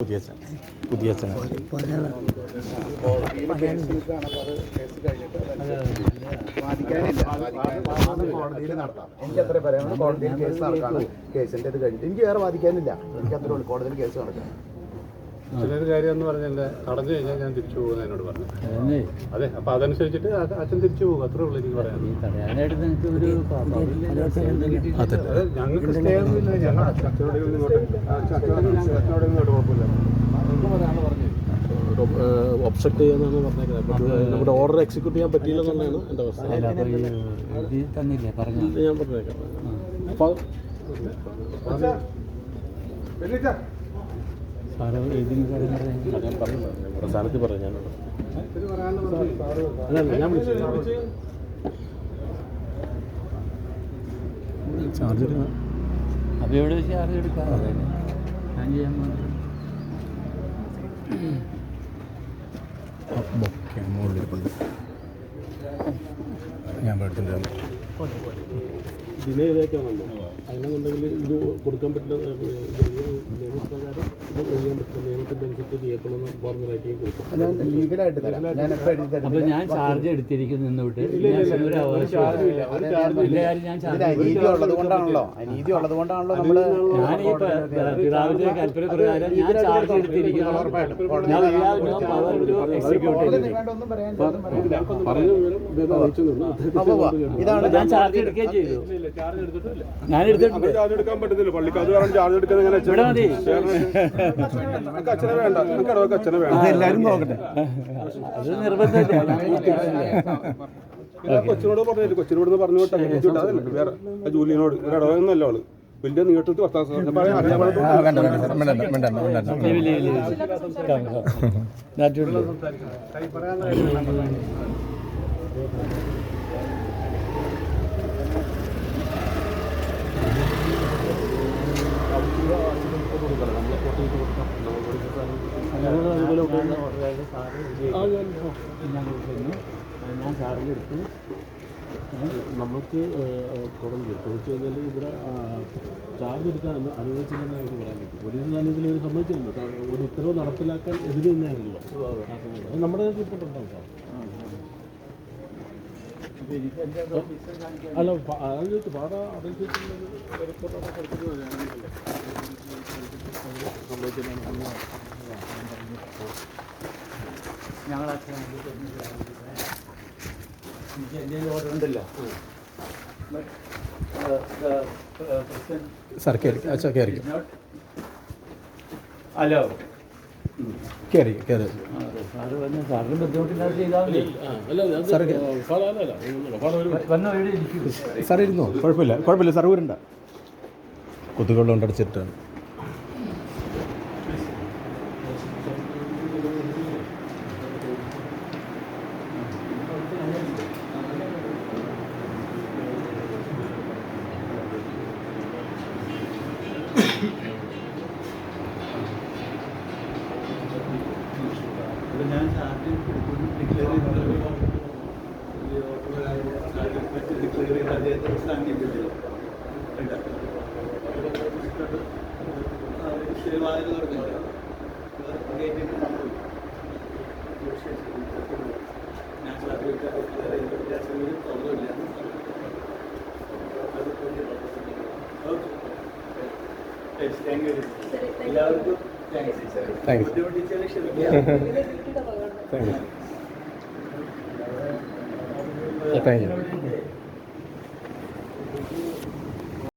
പുതിയ പുതിയ എനിക്ക് അത്ര പറയാനുള്ളൂ കോടതിയിൽ കേസ് നടക്കാണ് കേസിന്റെ ഇത് കഴിഞ്ഞിട്ട് എനിക്ക് വേറെ വാദിക്കാനില്ല. എനിക്ക് അത്രേ കോടതിയിൽ കേസ് നടക്കാം ചിലൊരു കാര്യം എന്ന് പറഞ്ഞാൽ കടഞ്ഞു കഴിഞ്ഞാൽ ഞാൻ തിരിച്ചു പോകുന്ന എന്നോട് പറഞ്ഞു. അതെ അപ്പൊ അതനുസരിച്ചിട്ട് അത് അച്ഛൻ തിരിച്ചു പോകും. അത്രേ ഉള്ളൂ എനിക്ക് പറയാൻ അതെ ഞങ്ങൾക്ക് സ്റ്റേ ഒന്നുമില്ല ഞങ്ങൾ അച്ഛനോട് ഇങ്ങോട്ട് അച്ഛനോട് അച്ഛനോട് ഇങ്ങോട്ട് കുഴപ്പമില്ല നിങ്ങൾക്ക് പറയാനുള്ള പറഞ്ഞു ഒബ്സെക്ട് ചെയ്യാന്നാണ് പറഞ്ഞേക്കുന്നത്. ബട്ട് നമ്മുടെ ഓർഡർ എക്സിക്യൂട്ട് ചെയ്യാൻ പറ്റിയില്ല എന്നുള്ളതാണ് എന്റെ അവസ്ഥ. ഞാൻ പറഞ്ഞേക്കാം. ഞാൻ പറഞ്ഞു ഞാനോട്. ഞാൻ ചാർജ് എടുക്കണം അപ്പോൾ എവിടെ വെച്ച് ചാർജ് എടുക്കാം? ഞാൻ ചെയ്യാൻ മാത്രം മുകളിലിരിപ്പുണ്ട്. ഞാൻ എടുത്തിട്ട് ഡിലേ ചെയ്തേക്കാണല്ലോ അതിനെന്നുണ്ടെങ്കിൽ ഇത് കൊടുക്കാൻ പറ്റില്ല നിയമപ്രകാരം ഇത് ചെയ്യാൻ പറ്റില്ല. നിയമത്തിന്റെ അനുസരിച്ച് ചെയ്യണമെന്ന് പറഞ്ഞ റൈറ്റിംഗ് കൊടുക്കും ഞാൻ ലീഗലായിട്ട് ഞാൻ എപ്പോൾ എഴുതി അപ്പോൾ ഞാൻ ചാർജ് എടുത്തിരിക്കുന്നു നിന്നോട്ട് ഞാൻ ഒരു അവകാശം ഇല്ല. ഞാൻ ചാർജ് അനീതി ഉള്ളത് കൊണ്ടാണല്ലോ അനീതി ഉള്ളത് കൊണ്ടാണല്ലോ നമ്മൾ ഞാൻ ഈ പിതാവിന്റെ കൽപ്പനപ്രകാരം ഞാൻ ചാർജ് എടുത്തിരിക്കുന്നു. ഞാൻ പവർ ടു എക്സിക്യൂട്ട് ചെയ്തിരിക്കുന്നു. വേണ്ട ഒന്നും പറയാൻ ഒന്നും പറയാനില്ല. പറഞ്ഞ വിവരം. ഇതാണ് ഞാൻ ചാർജ് എടുക്കുകയും ചെയ്തു. ഞാൻ എടുത്തിട്ടുണ്ട് ചാർജ് എടുക്കാൻ പറ്റത്തില്ല. പള്ളിക്ക് അത് കാരണം ചാർജ് എടുക്കാൻ എങ്ങനെ ഇവിടെ മതി. നമുക്ക് അച്ഛനെ വേണ്ട. നമുക്ക് ഇടവക്ക് അച്ഛനെ വേണ്ട. എല്ലാവരും നോക്കട്ടെ. അത് നിർബന്ധമില്ല. കൊച്ചിനോട് പറഞ്ഞു കൊച്ചിനോട് പറഞ്ഞു വിട്ടാ. വേറെ ജൂലിയനോട്. ഒരു ഇടവന്നല്ല അവൾ വലിയ നീട്ടത്തിൽ പത്താം അറിയാൻ പാടില്ല. വേണ്ട വേണ്ട സാർ വേണ്ട വേണ്ട വേണ്ട ഇല്ല, ഇല്ല, ഇല്ല, ഇല്ല. Come, come. Naturally. ഞാൻ സാറിന്റെ അടുത്ത് നമുക്ക് തുടങ്ങി. ചോദിച്ചു കഴിഞ്ഞാൽ ഇവിടെ ചാർജ് എടുക്കാൻ അനുവദിച്ചില്ലെന്ന് അനുവദിച്ചില്ലെന്നാണ് പറയാൻ പറ്റും. പോലീസ് സാന്നിധ്യത്തിൽ ഒരു സമ്മതിച്ചിരുന്നു ഒരു ഉത്തരവ് നടപ്പിലാക്കാൻ എതിരെ തന്നെയാണല്ലോ. നമ്മുടെ റിപ്പോർട്ട് ഉണ്ടാവും സാർ അല്ല പ- പാത ഞങ്ങൾ എനിക്ക് എന്റെ ഓർഡർ ഉണ്ടല്ലോ സാർ കയറി അച്ഛാ കയറി ഹലോ. കയറി കയറി സാറ് വന്ന് കുഴപ്പമില്ല കുഴപ്പമില്ല. സാർ അല്ല സാർ കൊണ്ടടിച്ചിട്ടാണ് ഞാൻ ചാർജ് ഡിക്ലെയർ എല്ലാവർക്കും ക്ഷമിക്കാം താങ്ക്സ് താങ്ക് യു